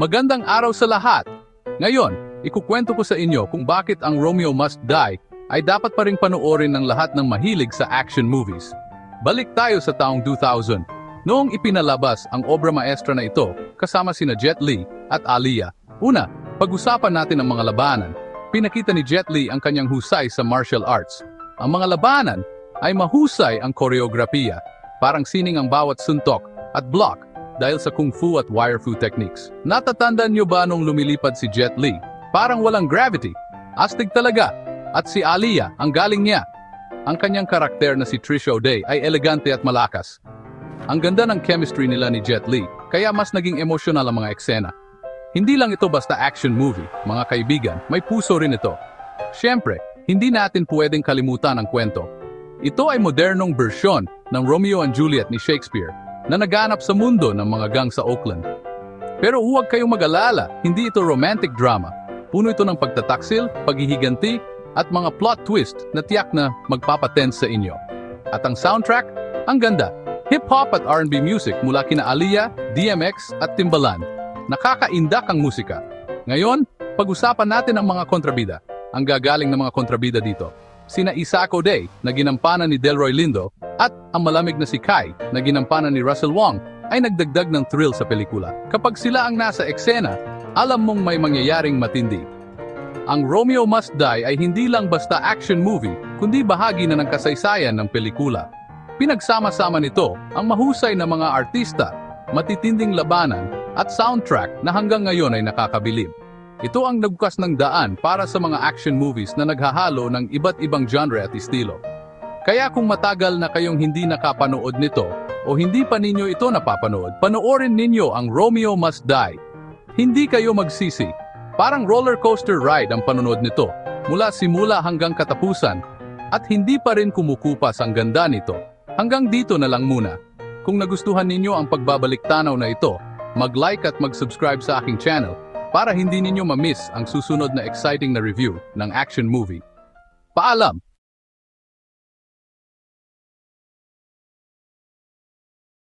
Magandang araw sa lahat! Ngayon, ikukwento ko sa inyo kung bakit ang Romeo Must Die ay dapat pa rin panoorin ng lahat ng mahilig sa action movies. Balik tayo sa taong 2000, noong ipinalabas ang obra maestra na ito kasama sina Jet Li at Aliyah. Una, pag-usapan natin ang mga labanan. Pinakita ni Jet Li ang kanyang husay sa martial arts. Ang mga labanan ay mahusay ang koreografiya, parang sining ang bawat suntok at block dahil sa kung fu at wire fu techniques. Natatandaan niyo ba nung lumilipad si Jet Li? Parang walang gravity. Astig talaga. At si Aliyah, ang galing niya. Ang kanyang karakter na si Trish O'Day ay elegante at malakas. Ang ganda ng chemistry nila ni Jet Li, kaya mas naging emosyonal ang mga eksena. Hindi lang ito basta action movie, mga kaibigan, may puso rin ito. Siyempre, hindi natin pwedeng kalimutan ang kwento. Ito ay modernong bersyon ng Romeo and Juliet ni Shakespeare na naganap sa mundo ng mga gang sa Oakland. Pero huwag kayong mag-alala, hindi ito romantic drama. Puno ito ng pagtataksil, paghihiganti, at mga plot twist na tiyak na magpapatense sa inyo. At ang soundtrack, ang ganda. Hip-hop at R&B music mula kina Aliyah, DMX at Timbaland. Nakakaindak ang musika. Ngayon, pag-usapan natin ang mga kontrabida. Ang gagaling ng mga kontrabida dito. Sina Isaac O'Day na ginampanan ni Delroy Lindo at ang malamig na si Kai na ginampanan ni Russell Wong ay nagdagdag ng thrill sa pelikula. Kapag sila ang nasa eksena, alam mong may mangyayaring matindi. Ang Romeo Must Die ay hindi lang basta action movie, kundi bahagi na ng kasaysayan ng pelikula. Pinagsama-sama nito ang mahusay na mga artista, matitinding labanan, at soundtrack na hanggang ngayon ay nakakabilib. Ito ang nagbukas ng daan para sa mga action movies na naghahalo ng iba't ibang genre at estilo. Kaya kung matagal na kayong hindi nakapanood nito o hindi pa ninyo ito napapanood, panoorin ninyo ang Romeo Must Die. Hindi kayo magsisi. Parang roller coaster ride ang panonood nito, mula simula hanggang katapusan, at hindi pa rin kumukupas ang ganda nito. Hanggang dito na lang muna. Kung nagustuhan ninyo ang pagbabalik tanaw na ito, mag-like at mag-subscribe sa aking channel para hindi ninyo ma-miss ang susunod na exciting na review ng action movie. Paalam!